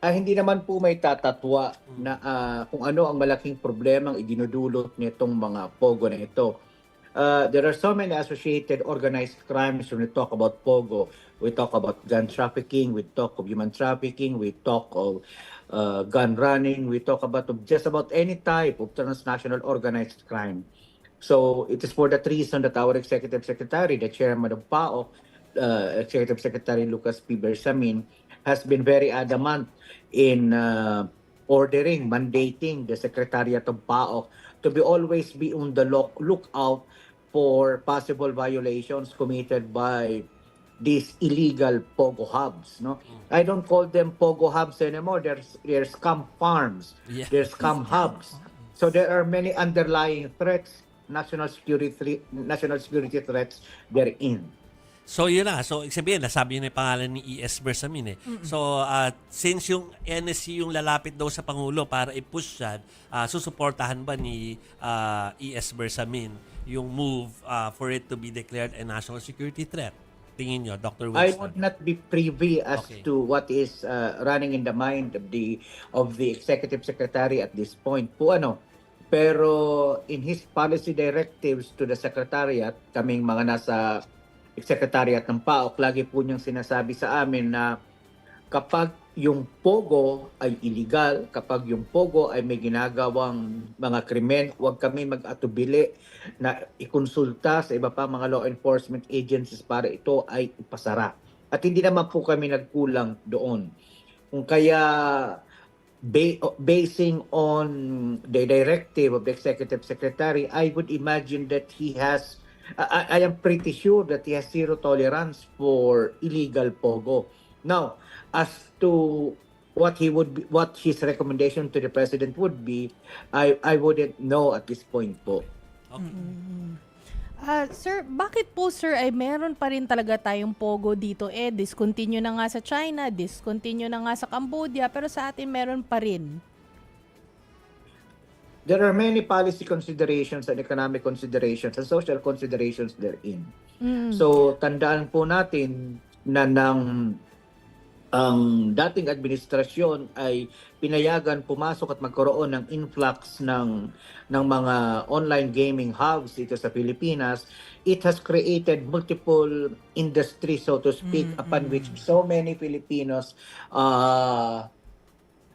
Ah, hindi naman po may tatatwa na ah, kung ano ang malaking problemang idinudulot nitong mga pogo na ito. Uh, there are so many associated organized crimes when we talk about pogo. We talk about gun trafficking, we talk of human trafficking, we talk of uh, gun running, we talk about of just about any type of transnational organized crime. So it is for that reason that our executive secretary, the chairman of PAO, uh, Executive Secretary Lucas P. Bersamin, has been very adamant in uh, ordering, mandating the Secretariat of PAO to be always be on the look, lookout for possible violations committed by these illegal pogo hubs. No, I don't call them pogo hubs anymore. There's there's scam farms. Yeah. There's scam hubs. So there are many underlying threats, national security national security threats therein. So yun na. So sabihin, nasabi yun yung pangalan ni E.S. Bersamin eh. So uh, since yung NSC yung lalapit daw sa Pangulo para i-push yan, uh, susuportahan ba ni uh, E.S. Bersamin yung move uh, for it to be declared a national security threat? Tingin nyo, Dr. I Wilson? would not be privy as Okay. to what is uh, running in the mind of the of the executive secretary at this point po ano pero in his policy directives to the secretariat kaming mga nasa secretariat ng PAOK lagi po niyang sinasabi sa amin na kapag yung pogo ay illegal, kapag yung pogo ay may ginagawang mga krimen, huwag kami mag-atubili na ikonsulta sa iba pa mga law enforcement agencies para ito ay ipasara. At hindi naman po kami nagkulang doon. Kung kaya ba- basing on the directive of the executive secretary, I would imagine that he has I, I am pretty sure that he has zero tolerance for illegal pogo. Now, as to what he would be, what his recommendation to the president would be, I I wouldn't know at this point po. Okay. Ah, sir, bakit po sir ay meron pa rin talaga tayong pogo dito? Eh, discontinue na nga sa China, discontinue na nga sa Cambodia, pero sa atin meron pa rin. There are many policy considerations and economic considerations and social considerations therein. Mm. So, tandaan po natin na ng ang dating administrasyon ay pinayagan pumasok at magkaroon ng influx ng ng mga online gaming hubs dito sa Pilipinas it has created multiple industries so to speak Mm, upon mm. which so many Filipinos uh,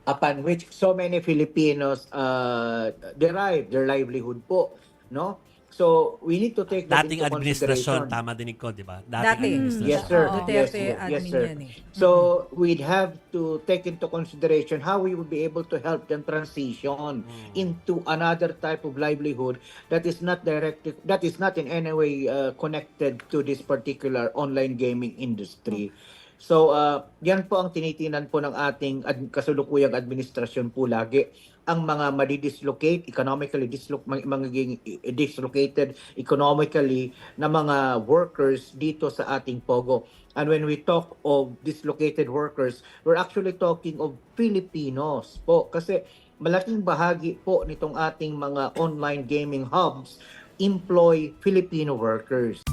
upon which so many Filipinos uh, derive their livelihood po no so we need to take that Dating into administrasyon, consideration. tama dinig ko, di ba? Dati. administrasyon. Yes, sir. Duterte Yes, sir. Yes, admin sir. eh. So we'd have to take into consideration how we would be able to help them transition Mm. into another type of livelihood that is not directed, that is not in any way uh, connected to this particular online gaming industry. So uh, yan po ang tinitinan po ng ating ad- kasulukuyang administrasyon po lagi ang mga madidislocate, economically dislo- magiging dislocated economically na mga workers dito sa ating Pogo. And when we talk of dislocated workers, we're actually talking of Filipinos po. Kasi malaking bahagi po nitong ating mga online gaming hubs employ Filipino workers.